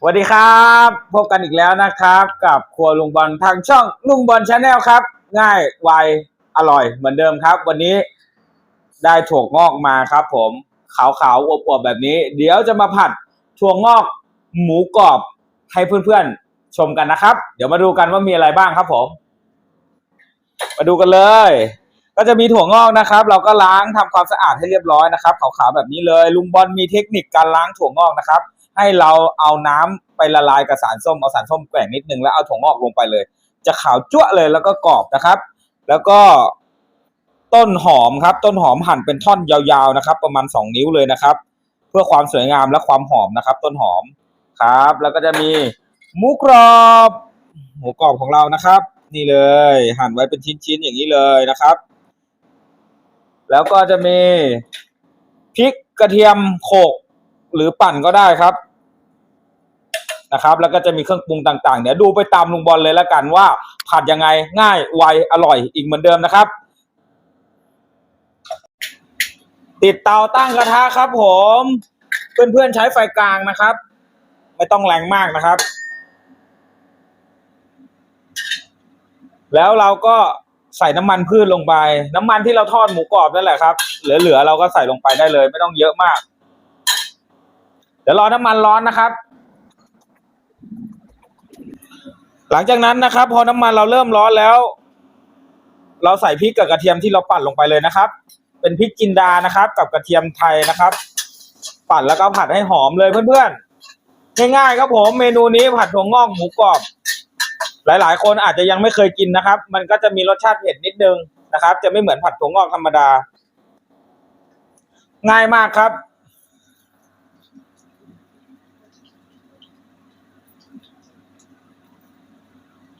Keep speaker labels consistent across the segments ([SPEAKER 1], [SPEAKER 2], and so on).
[SPEAKER 1] สวัสดีครับ พบกันอีกแล้วนะครับ กับครัวลุงบอลทางช่องลุงบอลชาแนลครับ ง่ายไวอร่อยเหมือนเดิมครับ วันนี้ได้ถั่วงอกมาครับ ผมขาวๆอวบๆแบบนี้ เดี๋ยวจะมาผัดถั่วงอกหมูกรอบให้เพื่อนๆชมกันนะครับ เดี๋ยวมาดูกันว่ามีอะไรบ้างครับผม มาดูกันเลย ก็จะมีถั่วงอกนะครับ เราก็ล้างทำความสะอาดให้เรียบร้อยนะครับขาวๆแบบนี้เลย ลุงบอลมีเทคนิคการล้างถั่วงอกนะครับ ให้เราเอาน้ำไปละลายกับสารส้มเอาสารส้มแกว่งนิดนึงแล้วเอาถั่วงอกลงไปเลย จะขาวจั่วเลยแล้วก็กรอบนะครับ แล้วก็ต้นหอมครับ ต้นหอมหั่นเป็นท่อนยาวๆนะครับ ประมาณสองนิ้วเลยนะครับ เพื่อความสวยงามและความหอมนะครับ ต้นหอมครับ แล้วก็จะมีหมูกรอบหมูกรอบของเรานะครับ นี่เลย หั่นไว้เป็นชิ้นๆอย่างนี้เลยนะครับ แล้วก็จะมีพริกกระเทียมโขก หรือปั่นก็ได้ครับนะครับ แล้วก็จะมีเครื่องปรุงต่างๆ เดี๋ยวดูไปตามลุงบอลเลยแล้วกันว่า ผัดยังไงง่ายไวอร่อยอีกเหมือนเดิมนะครับ ติดเตาตั้งกระทะครับ ผม เพื่อนๆใช้ไฟกลางนะครับ ไม่ต้องแรงมากนะครับ แล้วเราก็ใส่น้ำมันพืชลงไป น้ำมันที่เราทอดหมูกรอบนั่นแหละครับ เหลือๆเราก็ใส่ลงไปได้เลย ไม่ต้องเยอะมาก ดี๋ยวรอน้ำมันร้อนนะครับ หลังจากนั้นนะครับ พอน้ำมันเราเริ่มร้อนแล้ว เราใส่พริกกับกระเทียมที่เราปั่นลงไปเลยนะครับ เป็นพริกจินดานะครับ กับกระเทียมไทยนะครับ ปั่นแล้วก็ผัดให้หอมเลยเพื่อนๆง่ายๆครับผมเมนูนี้ผัดถั่วงอกหมูกรอบ หลายๆ คนอาจจะยังไม่เคยกินนะครับ มันก็จะมีรสชาติเผ็ดนิดนึงนะครับ จะไม่เหมือนผัดถั่วงอกธรรมดา ง่ายมากครับ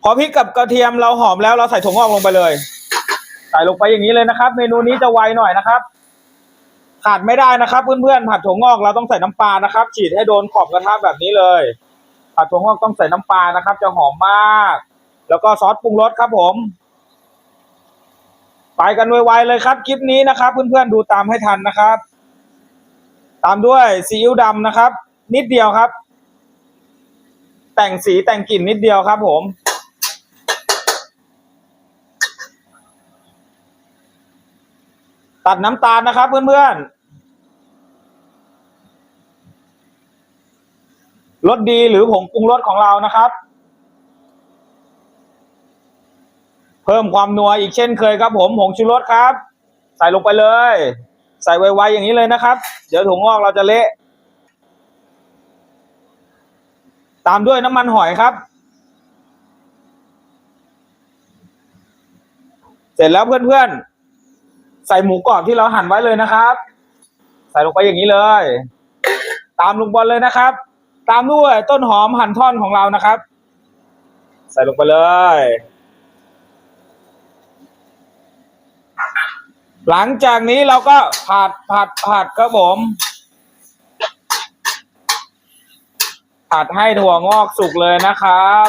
[SPEAKER 1] อพริกกับกระเทียมเราหอมแล้วเราใส่ถั่วงอกลงไปเลย ใส่ลงไปอย่างนี้เลยนะครับ เมนูนี้จะไวหน่อยนะครับ ขาดไม่ได้นะครับเพื่อนๆผัดถั่วงอกเราต้องใส่น้ำปลานะครับ ฉีดให้โดนขอบกระทะแบบนี้เลย ผัดถั่วงอกต้องใส่น้ำปลานะครับ จะหอมมาก แล้วก็ซอสปรุงรสครับผมไปกันไวๆเลยครับคลิปนี้นะครับ เพื่อนๆดูตามให้ทันนะครับ ตามด้วยซีอิ๊วดำนะครับ นิดเดียวครับ แต่งสีแต่งกลิ่นนิดเดียวครับผม ตัดน้ำตาลนะครับเพื่อนๆรสดีหรือผงปรุงรสของเรานะครับ เพิ่มความนัวอีกเช่นเคยครับผมผงชูรสครับ ใส่ลงไปเลย ใส่ไวๆอย่างนี้เลยนะครับ เดี๋ยวถั่วงอกเราจะเละตามด้วยน้ำมันหอยครับ เสร็จแล้วเพื่อนๆ ใส่หมูกรอบที่เราหั่นไว้เลยนะครับ ใส่ลงไปอย่างนี้เลย ตามลุงบอลเลยนะครับ ตามด้วยต้นหอมหั่นท่อนของเรานะครับ ใส่ลงไปเลย หลังจากนี้เราก็ผัดผัดผัดครับผมผัดให้ถั่วงอกสุกเลยนะครับ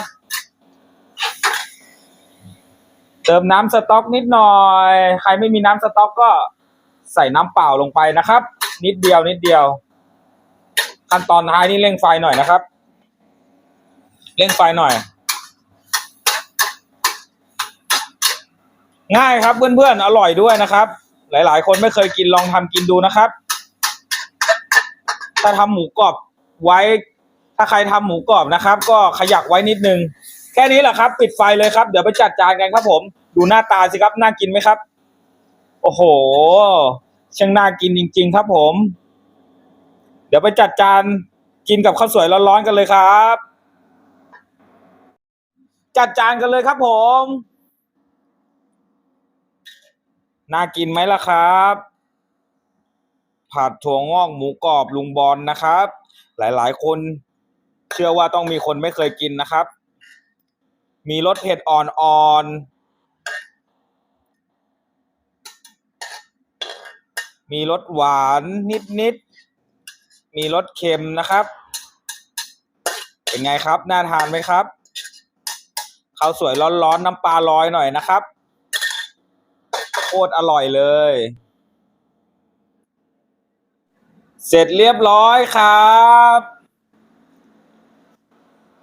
[SPEAKER 1] เติมน้ำสต๊อกนิดหน่อย ใครไม่มีน้ำสต๊อกก็ใส่น้ำเปล่าลงไปนะครับ นิดเดียวนิดเดียว ขั้นตอนท้ายนี่เร่งไฟหน่อยนะครับ เร่งไฟหน่อย ง่ายครับเพื่อนๆอร่อยด้วยนะครับ หลายๆ คนไม่เคยกินลองทำกินดูนะครับถ้าทำหมูกรอบไว้ ถ้าใครทำหมูกรอบนะครับ ก็ขยักไว้นิดนึง แค่นี้แหละครับ ปิดไฟเลยครับ เดี๋ยวไปจัดจานกันครับผม ดูหน้าตาสิครับ น่ากินไหมครับ โอ้โหช่างน่ากินจริง ๆ ครับผม เดี๋ยวไปจัดจานกินกับข้าวสวยร้อนๆกันเลยครับ จัดจานกันเลยครับผม น่ากินไหมล่ะครับ ผัดถั่วงอกหมูกรอบลุงบอลนะครับ หลายๆ คนเชื่อว่าต้องมีคนไม่เคยกินนะครับ มีรสเผ็ดอ่อนๆ มีรสหวานนิดๆ มีรสเค็มนะครับ เป็นไงครับ น่าทานไหมครับข้าวสวยร้อนๆ น้ำปลาลอยหน่อยนะครับ โคตรอร่อยเลย เสร็จเรียบร้อยครับ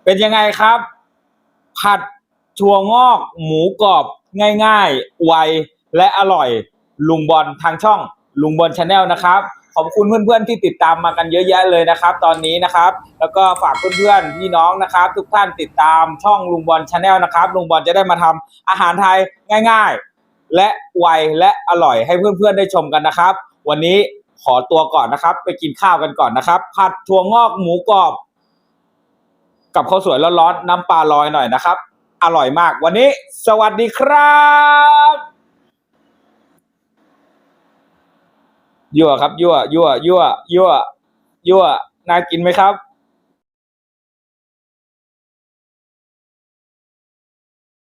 [SPEAKER 1] เป็นยังไงครับ ผัด ถั่วงอกหมูกรอบง่ายๆ ไวและอร่อย ลุงบอลทางช่องลุงบอลชาแนลนะครับ ขอบคุณเพื่อนๆที่ติดตามมากันเยอะแยะเลยนะครับ ตอนนี้นะครับ แล้วก็ฝากเพื่อนๆพี่น้องนะครับ ทุกท่านติดตามช่องลุงบอลชาแนลนะครับลุงบอลจะได้มาทำอาหารไทยง่าย ๆ และไวและอร่อยให้เพื่อนๆได้ชมกันนะครับ วันนี้ขอตัวก่อนนะครับ ไปกินข้าวกันก่อนนะครับ ผัดถั่วงอกหมูกรอบ กับข้าวสวยร้อนๆน้ำปลาลอยหน่อยนะครับ อร่อยมาก วันนี้ สวัสดีครับยั่วครับยั่วยั่วยั่วยั่วยั่วน่ากินไหมครับ